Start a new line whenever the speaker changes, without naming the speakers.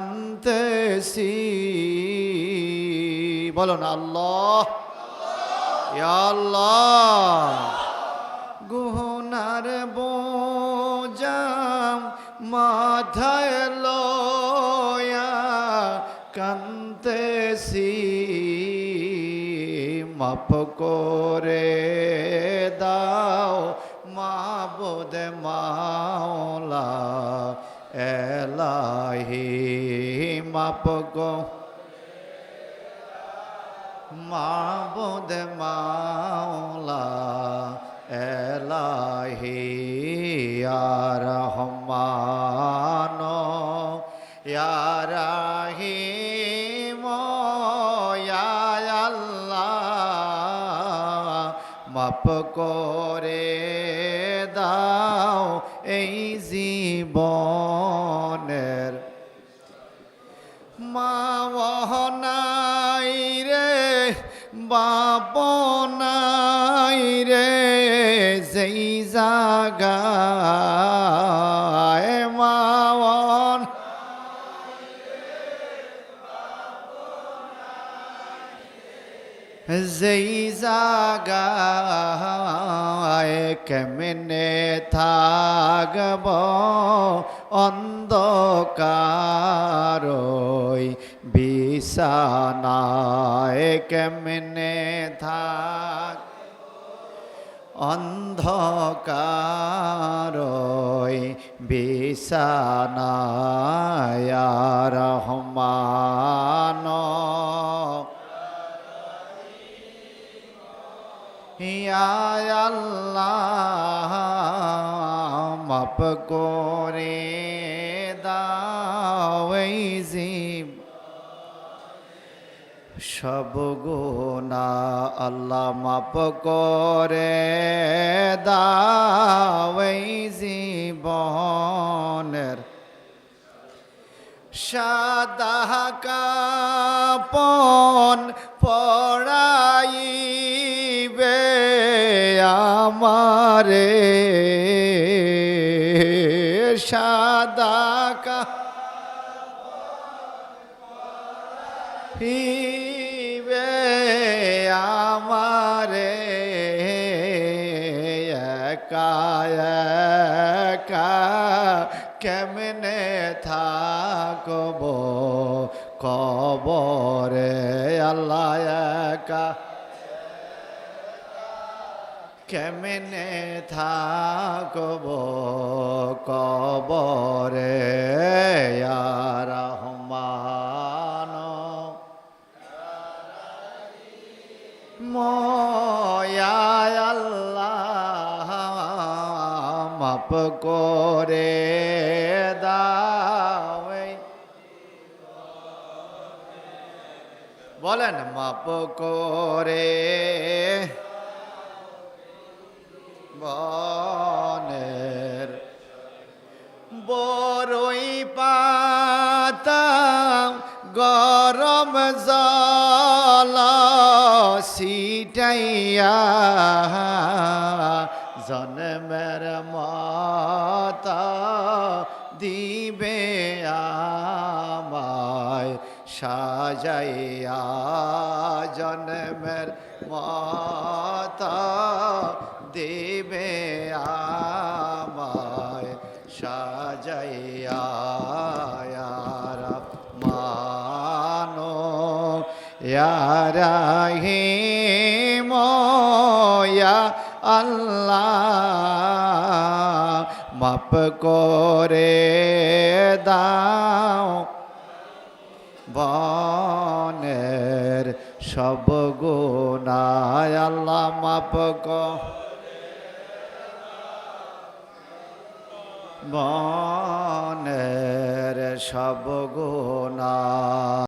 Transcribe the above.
কান্তেছি বলো না, আল্লাহ। আল্লাহ। গুনার বোঝা মাথায় লয়া কান্তেছি মাপ করে দাও, মাবুদ মাওলা এলাহি মাপ গো। মাবুদ মাওলা এলাহি ইয়া রহমান ইয়া রাহিম আল্লাহ মাপ করে এই জীবনের মাওহনাই রে বাপনাই রে যেই জাগায় যেই জাগায় কেমনে থাকব অন্ধকারই বিছানায় কেমনে থাক অন্ধকারই বিছানায় রহমান আল্লাহ মাপ করে দাও জীব সব গুণা আল্লাহ মাপ করে দাও এই জীবনের। সাদা কাপন পড়াইবে আমারে সাদা কা হিবে আমারে একা কেমনে থাকব? কবরে আল্লাহ একা কেমনে থাকব কবরে রহমান? আল্লাহ মাপ করে দাও। বলেন মাপ করে বনের বড়ই পাতা গরম জল সিটাইয়া জন্মের মাতা দিবে আমায় সাজাইয়া জন্মের মাতা। দেবে আমায় সাজাইয়া মানো ইয়ারাহি ময়া আল্লাহ মাপ করে দাও। বনের সব গুণায় আল্লাহ মাপ বনের সব গুণা